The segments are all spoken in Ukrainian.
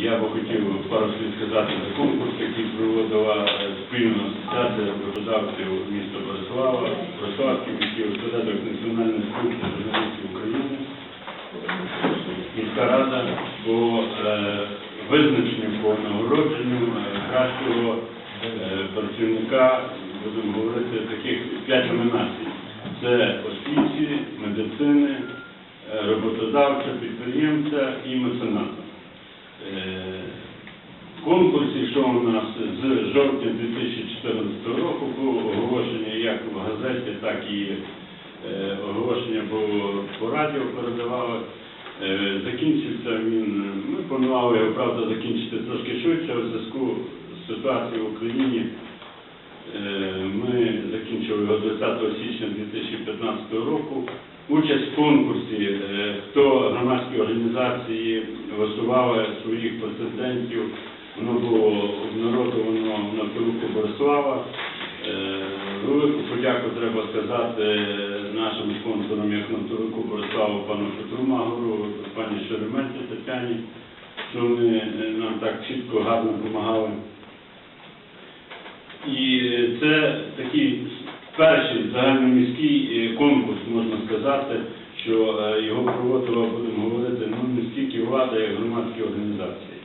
Я би хотів пару слів сказати за конкурс, який проводила спільна асоціація роботодавців міста Борислава, Бориславський міський осередок Національної спілки журналістів України. Міська рада по е, визначенню по нагородженню е, кращого е, працівника, будемо говорити, таких п'ять номінацій. Це освіті, медицини, роботодавця, підприємця і мецената. Е, конкурсі, що у нас з жовтня 2014 року було оголошення як в газеті, так і е, оголошення по, по радіо передавали. Е, Закінчився він, ми планували його, правда, закінчити трошки швидше у зв'язку з ситуацією в Україні. Ми закінчили його 20 січня 2015 року. Участь в конкурсі, е, хто громадські організації висували своїх претендентів, воно було обнародовано на Пилуку Борислава. Е, Велику подяку треба сказати нашим спонсорам, як на Турку Бориславу, пану Петру Магору, пані Шереметі Тетяні, що вони е, нам так чітко, гарно допомагали. І це такий перший загальноміський е, конкурс, можна сказати, що е, його проводила, будемо говорити, ну не стільки влада, як громадські організації.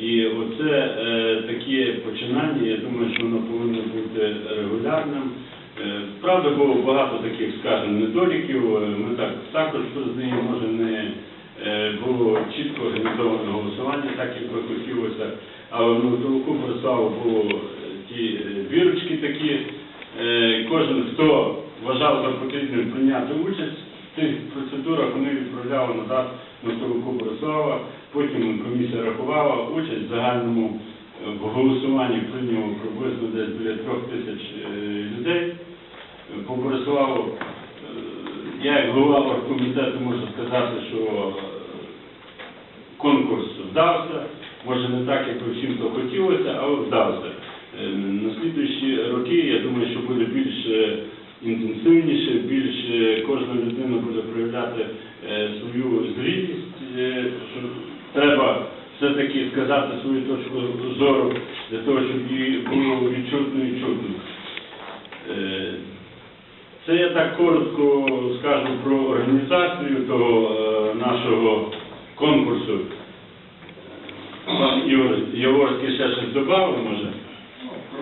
І оце е, такі починання, я думаю, що воно повинно бути регулярним. Правда, було багато таких, скажімо, недоліків. Ми так також признаємо, може не було чітко організовано голосування, так як би хотілося. Але в Новотолоку Бориславу було е, ті бірочки такі. Е, Кожен, хто вважав за потрібним прийняти участь в цих процедурах, вони відправляли назад на Новотолоку Борислава. Потім комісія рахувала участь в загальному е, в голосуванні прийняло приблизно десь біля трьох тисяч е, людей. По Бориславу я як голова оргкомітету можу сказати, що конкурс вдався, може не так, як би всім то хотілося, але вдався. Е, На слідуючі роки, я думаю, що буде більш е, інтенсивніше, більш е, кожна людина буде проявляти е, свою зрілість, треба все-таки сказати свою точку зору для того, щоб її було відчутно і чутно. Це я так коротко скажу про організацію того нашого конкурсу. Пан Ігор Яворський ще щось додав, може?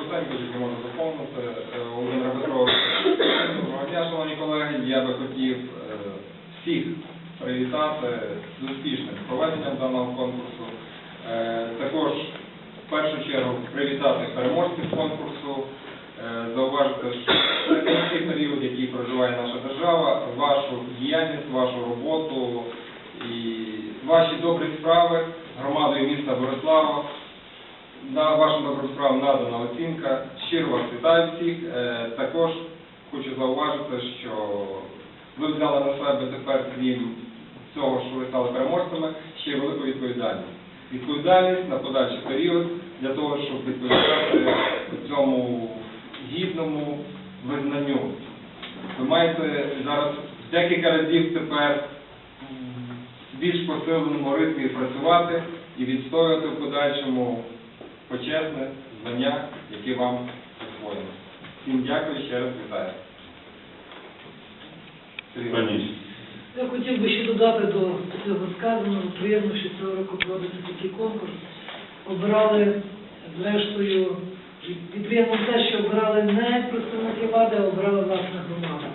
Коротенько тільки можу доповнити. Е, Володимир Петрович, доброго дня, шановні колеги. Я би хотів е, всіх привітати з успішним проведенням даного конкурсу. Е, Також в першу чергу привітати переможців конкурсу, зауважити, що цей період, який проживає наша держава, вашу діяльність, вашу роботу і ваші добрі справи громадою міста Борислава на вашим добрим справам надана оцінка. Щиро вас вітаю всіх. Е, Також хочу зауважити, що ви взяли на себе тепер, крім цього, що ви стали переможцями, ще й велику відповідальність. Відповідальність на подальший період для того, щоб відповідати цьому гідному визнанню. Ви маєте зараз декілька разів тепер в більш посиленому ритмі працювати і відстоювати в подальшому почесне знання, яке вам присвоєно. Всім дякую, ще раз вітаю. Я хотів би ще додати до цього сказаного, приємно, що цього року проводиться такий конкурс. Обирали, зрештою, і і приємно те, що обирали не представники влади, а обирала власна громада.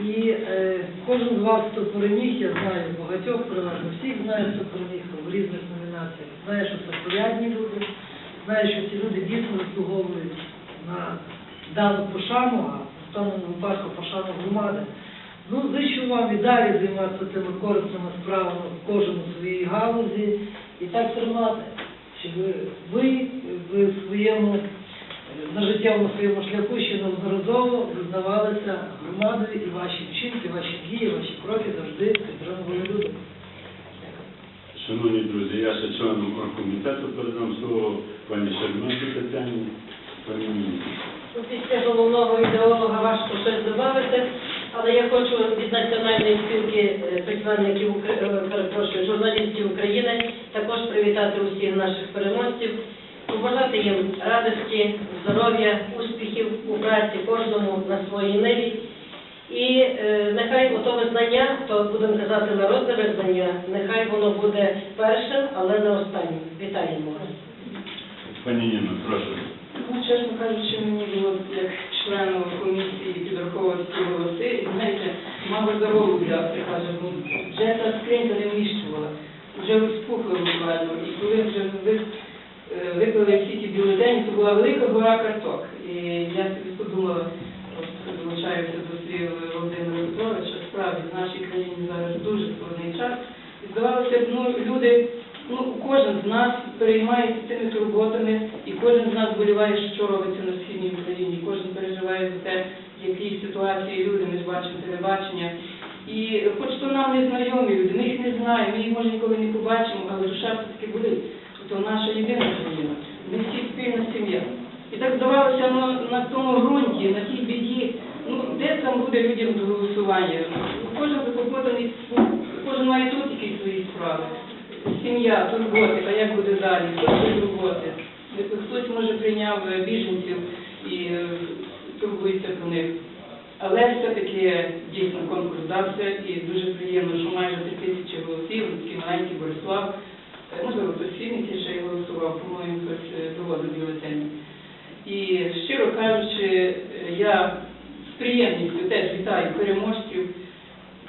І е, кожен з вас, хто переміг, я знаю багатьох, переважно всіх знаю, хто переміг в різних номінаціях. Знаю, що це порядні люди, знаю, що ці люди дійсно заслуговують на дану пошану, а в тому випадку пошану громади. Ну, зичу вам і далі займатися цими корисними справами кожен у своїй галузі і так тримати, щоб ви в своєму на життєвому своєму шляху ще неодноразово визнавалися громадою і ваші вчинки, ваші дії, ваші кроки завжди підтримували люди. Шановні друзі, я ще членом оргкомітету передам слово пані Шерменці Тетяні. Пані міністр. Ну, Після головного ідеолога важко щось додати. Але я хочу від Національної спілки е, письменників е, перепрошую, журналістів України також привітати усіх наших переможців, побажати їм радості, здоров'я, успіхів у праці кожному на своїй ниві. І е, нехай ото визнання, то будемо казати народне визнання, нехай воно буде першим, але не останнім. Вітаємо вас. Пані Ніно, прошу. Ну, чесно кажучи, мені було як члену комісії підраховувати ці голоси, і знаєте, мало дорогу взяти, каже, бо вже та скринька не вміщувала, вже розпухла буквально. І коли вже ви, е, виклали всі ті бюлетені, то була велика гора карток. І я собі подумала, долучаюся до слів Володимира Петровича, справді в нашій країні зараз дуже складний час. І здавалося б, ну, люди, ну, кожен з нас переймається цими турботами, і кожен з нас боліває, що робиться на східній Україні. Кожен переживає за те, в якій ситуації люди, ми ж бачимо телебачення. І хоч то нам не знайомі люди, ми їх не знаємо, ми їх може ніколи не побачимо, але душа все-таки болить. То наша єдина країна, ми всі спільна сім'я. І так здавалося, ну, на тому ґрунті, на тій біді, буде людям до голосування? Кожен заклопотаний, кожен має тут якісь свої справи. Сім'я, турботи, а як буде далі, хто буде турботи? Хтось може прийняв е, біженців і е, турбується про них. Але все-таки дійсно конкурс вдався і дуже приємно, що майже три тисячі голосів, такий маленький Борислав, е, можливо, хтось в ще й голосував, по-моєму, хтось доводив бюлетені. І щиро кажучи, я приємністю теж вітаю переможців.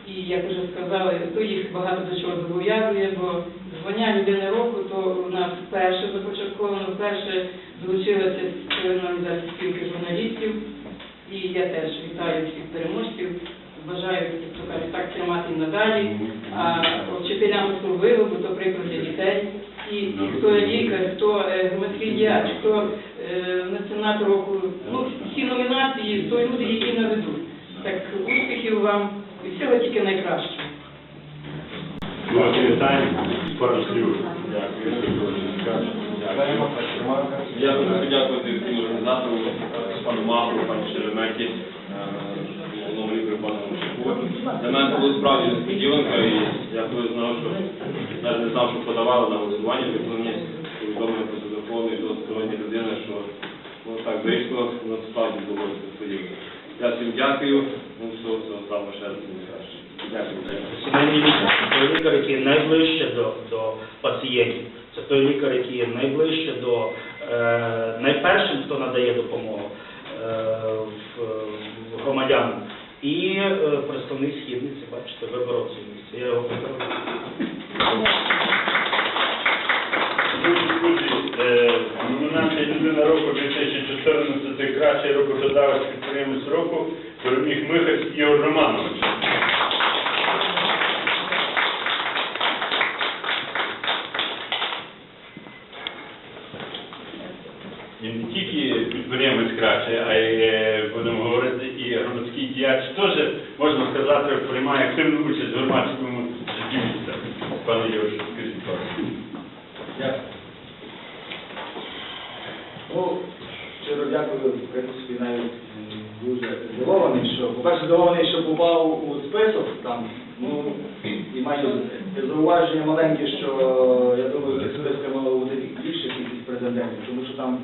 І як вже сказали, то їх багато до чого зобов'язує, бо звання людини року, то у нас вперше започатковано, вперше долучилася організації спілки журналістів. І я теж вітаю всіх переможців. Бажаю, як так тримати надалі. А вчителям особливо, бо то приклад для дітей. І, і хто лікар, хто е, громадський діяч, хто е, меценат року, ну всі номінації, то люди, які наведуть. Так успіхів вам і всього тільки. Пару слів. Дякую. Хочу подякувати всім організаторам, пану Маху, пані Шереметі, е, головному лікарю пану Мушаку. Для мене це було справді несподіванка, і я коли знав, що навіть не знав, що подавали на голосування, ви мені повідомили по телефону і до сьогодні людина, що ну, так вийшло, ну, справді було несподіванка. Я всім дякую, ну всього всього самого ще раз найкраще. Дякую. Сімейний лікар це той лікар, який найближче до, пацієнтів. Це той лікар, який є найближче до е, найпершим, хто надає допомогу е, громадянам. І е, представник східниці, бачите, виборов це місце. Я його поздравляю. «Людина року 2014» кращий роботодавець підприємець року переміг Михась Ігор Романович. І не тільки підприємець кращий, а й е, будемо говорити, і громадський діяч теж, можна сказати, приймає активну участь в громадському житті міста. Пане Ігор, скажіть, будь ласка. Дякую. Ну, щиро дякую, в принципі, навіть м, дуже здивований, що, по-перше, здивований, що попав у список там, ну, і маю зауваження маленьке, що я думаю, в цих списках мало бути більше кількість претендентів, тому що там,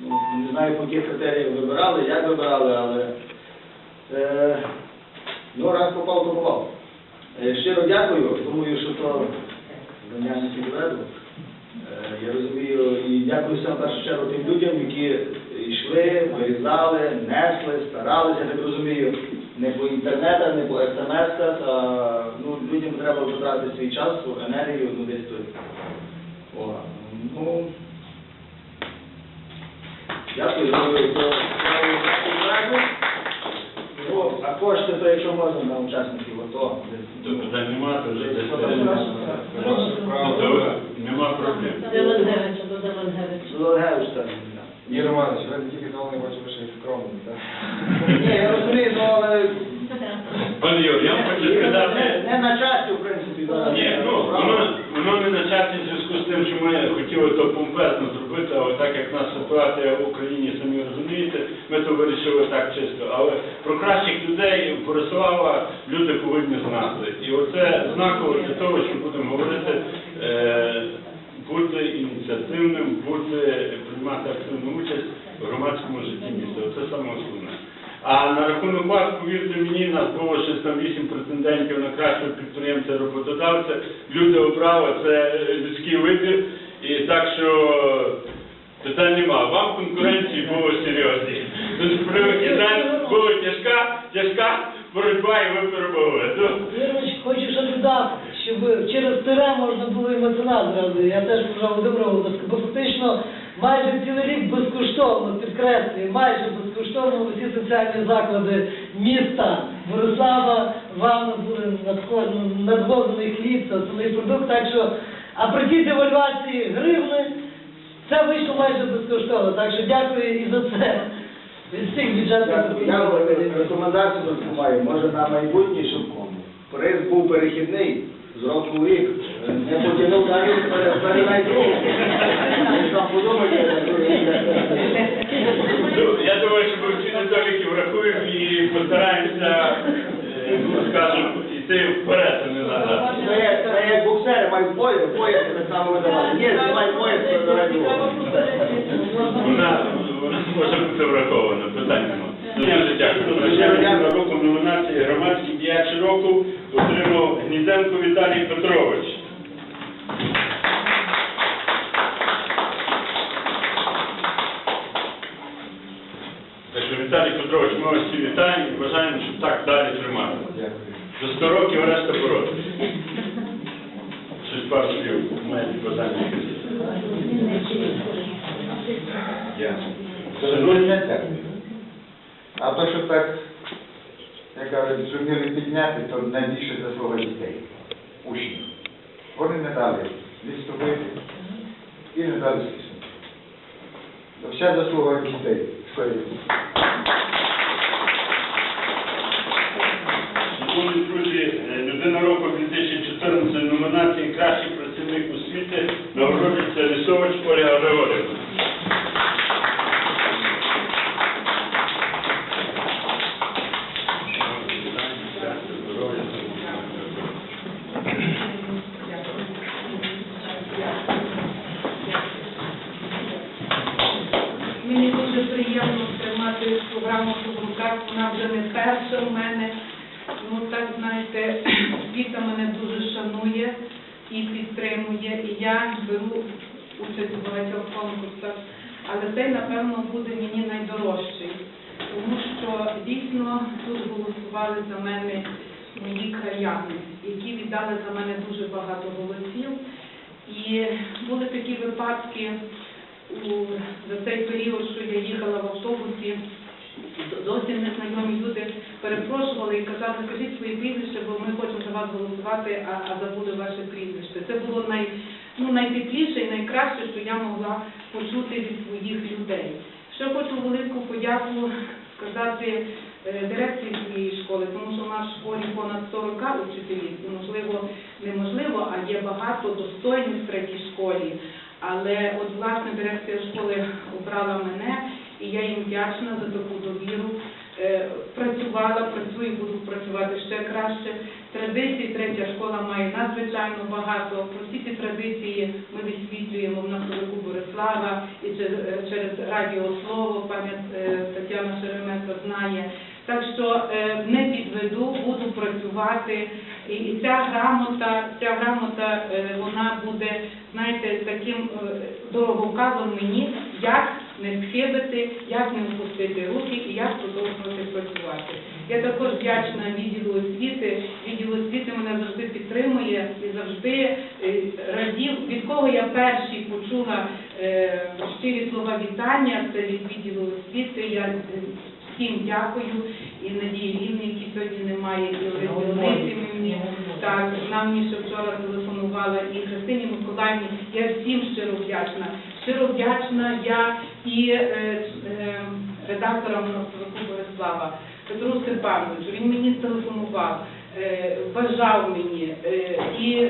ну, не знаю, по яких критеріях вибирали, як вибирали, але е, ну, раз попав, то попав. Е, щиро дякую, думаю, що то знання не підведу. Е, Я розумію і дякую саме в першу чергу тим людям, які йшли, вирізали, несли, старалися, я так розумію, не по інтернетах, не по смс-ках, а ну, людям треба витратити свій час, свою енергію, ну десь тут. О, ну, дякую за. Ну, а кошти, то якщо можна на учасників АТО, То питань немає, то вже десь нема проблем. Деленгевича, до Деленгевича. Зеленгевич Ні, Романович, ви не тільки того не бачу, ви ще й скромний, так? Ні, я розумію, ну, але Пане Юр, я вам хочу сказати, не на часі, в принципі, зараз. ні, ну, воно, воно не на часі в зв'язку з з тим, що ми хотіли то помпезно зробити, але так як в нас ситуація в Україні, самі розумієте, ми то вирішили так чисто. Але про кращих людей Борислава люди повинні знати. І оце знаково для того, що будемо говорити, е, бути ініціативним, бути, приймати активну участь в громадському житті міста. Це саме основне. А на рахунок вас, повірте мені, нас було щось там вісім претендентів на кращого підприємця роботодавця. Люди обрали, це людський вибір. І так що питань нема. Вам конкуренції було серйозні. Була тяжка, тяжка боротьба і ви Вірович, хочу ще додати, щоб через тире можна було і меценат зразу. Я теж вважав Володимира бо фактично майже цілий рік безкоштовно, підкреслюю, майже безкоштовно усі соціальні заклади міста Борислава вам надход- надвозений хліб, основний продукт. Так що, а при тій девальвації гривни це вийшло майже безкоштовно. Так що дякую і за це. Від всіх бюджетних Я рекомендацію маю, може на майбутнє, щоб приз був перехідний з рік. Не потягнув далі, перенайду. Там подумайте. Я думаю, що ми всі недоліки врахуємо і постараємося, е, ну, скажімо, йти вперед, а не назад. Це як- це боксери мають пояс, пояс так само видавати. Ні, знімай пояс, передавай другого. Вона, вона може бути врахована, питань нема. Дуже дякую. Номінації громадський діяч року отримав Гніденко Віталій Петрович. Так що Віталій Петрович, ми вас всі вітаємо і бажаємо, щоб так далі тримати. До 100 років решта боротися. Щось пару слів маєте бажання. Церкви, а то, що так, кажуть, зуміли підняти, то найбільше заслуга дітей, учнів. Вони не дали відступити і не дали стиснути. Вся заслуга дітей школі. Шановні друзі, е, людина року 2014 номінації Кращий працівник освіти нагороджується Лісович Ольга Григорівна. Мені дуже приємно тримати програму в руках, вона вже не перша в мене. Ну так знаєте, Віта мене дуже шанує і підтримує, і я беру участь у багатьох конкурсах. Але цей, напевно, буде мені найдорожчий, тому що дійсно тут голосували за мене мої краяни, які віддали за мене дуже багато голосів. І були такі випадки у, за цей період, що я їхала в автобусі, зовсім незнайомі люди перепрошували і казали, скажіть своє прізвище, бо ми хочемо за вас голосувати, а, а забули ваше прізвище. Це було най, ну, найтепліше і найкраще, що я могла почути від своїх людей. Ще хочу велику подяку сказати дирекції цієї школи, тому що в нас в школі понад 40 учителів, і можливо, неможливо, а є багато достойних в третій школі. Але от власне дирекція школи обрала мене, і я їм вдячна за таку довіру. Е, Працювала, працюю, буду працювати ще краще. Традицій третя школа має надзвичайно багато. Про всі ці традиції ми висвітлюємо в населику Борислава і через, е, через радіо Слово, пані е, Тетяна Шеремета знає. Так що е, не підведу, буду працювати. І, ця грамота, ця грамота, е, вона буде, знаєте, таким е, дороговказом мені, як не схибити, як не впустити руки і як продовжувати працювати. Я також вдячна відділу освіти. Відділ освіти мене завжди підтримує і завжди радів. Від кого я перші почула щирі слова вітання, це від відділу освіти. Я всім дякую і Надії Рівні, які сьогодні немає, і Олесі мені. Так, нам мені ще вчора телефонувала і Христині Миколаївні. Я всім щиро вдячна. Щиро вдячна я і е, е, редакторам Борислава, Петру Степановичу. Він мені телефонував, е, бажав мені е, і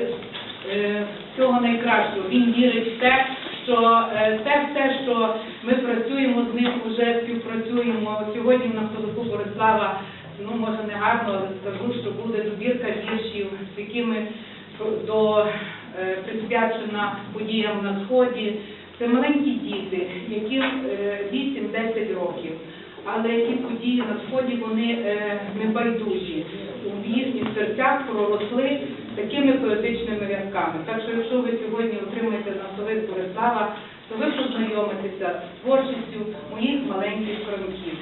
е, всього найкращого. Він вірить в те, що е, те все, що ми працюємо з ним, вже співпрацюємо. Сьогодні в Нафтовику Борислава, ну може не гарно, але скажу, що буде добірка віршів, з якими до е, присвячена подіям на сході. Це маленькі діти, яким е, 8-10 років. Але ті події на сході вони небайдужі. У їхніх серцях проросли такими поетичними рядками. Так що, якщо ви сьогодні отримаєте насловик Борислава, то ви познайомитеся з творчістю моїх маленьких франківців.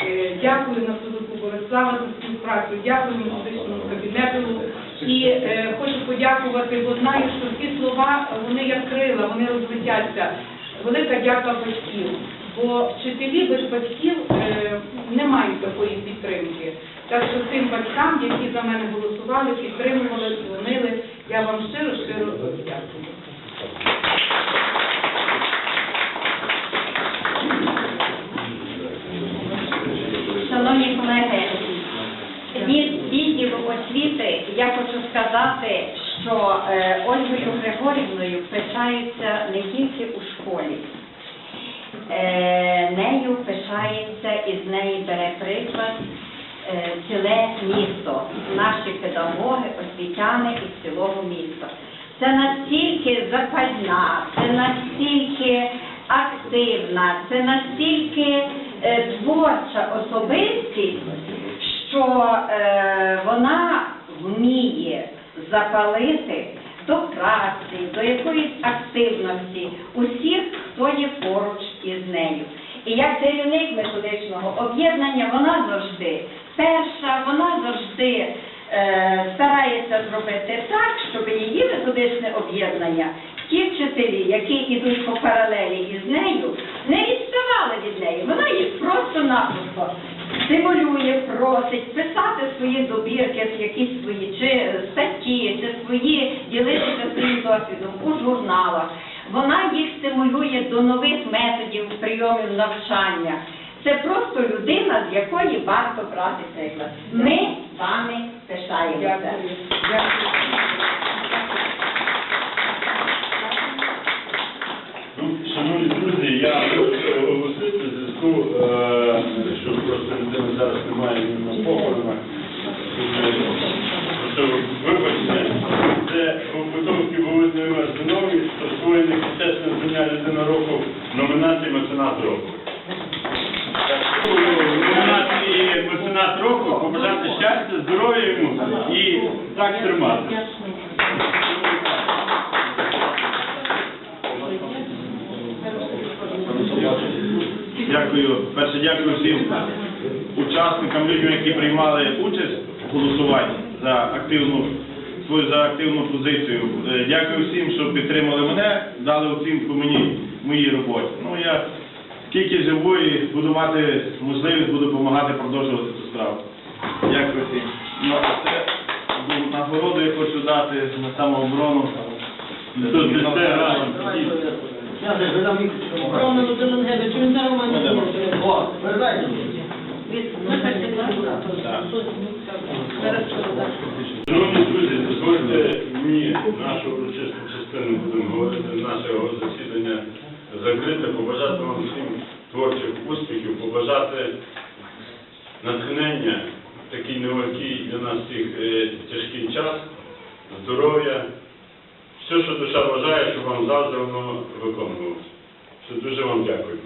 Е, Дякую Нафтовику Борислава за співпрацю, дякую музичному кабінету. І е, хочу подякувати, бо знаю, що ці слова вони як крила, вони розлетяться. Велика дяка батьків. Бо вчителі без батьків е, не мають такої підтримки. Так що тим батькам, які за мене голосували, підтримували, дзвонили, я вам щиро щиро дякую. Шановні колеги, від відділу освіти я хочу сказати, що е, Ольгою Григорівною пишаються не тільки у школі. Е, нею пишається і з неї бере приклад ціле місто, наші педагоги, освітяни і цілого міста. Це настільки запальна, це настільки активна, це настільки е, творча особистість, що е, вона вміє запалити до праці, до якоїсь активності усіх, хто є поруч із нею. І як керівник методичного об'єднання, вона завжди перша, вона завжди е, старається зробити так, щоб її методичне об'єднання, ті вчителі, які йдуть по паралелі із нею, не відставали від неї. Вона їх просто-напросто стимулює, просить писати свої добірки, якісь свої чи статті, чи свої ділитися своїм досвідом у журналах. Вона їх стимулює до нових методів прийомів навчання. Це просто людина, з якої варто брати приклад. Ми вами пишаємося. Ну, шановні друзі, я хочу оголосити зв'язку, е, що просто людини зараз немає ні на похоронах. Вибачте, це Бутовський Володимир Зиновій, присвоєний почесне звання людина року номінації меценат року. Номінації меценат року побажати щастя, здоров'я йому і так тримати. Дякую. Перше дякую всім учасникам, людям, які приймали участь у голосуванні за активну свою за активну позицію. Е, Дякую всім, що підтримали мене, дали оцінку мені моїй роботі. Ну я скільки живу і буду мати можливість, буду допомагати продовжувати цю справу. Дякую всім. Ну, а це нагороду я хочу дати на самооборону. Тут десь те разом. Роману Зеленгевичу, він зараз у мене є. Зараз передам. Шановні друзі, дозвольте мені нашу урочисту частину будемо говорити нашого закрите, побажати вам всім творчих успіхів, побажати натхнення такий нелегкий для нас всіх е, тяжкий час, здоров'я, все, що душа бажає, щоб вам завжди воно виконувалося. Дуже вам дякую.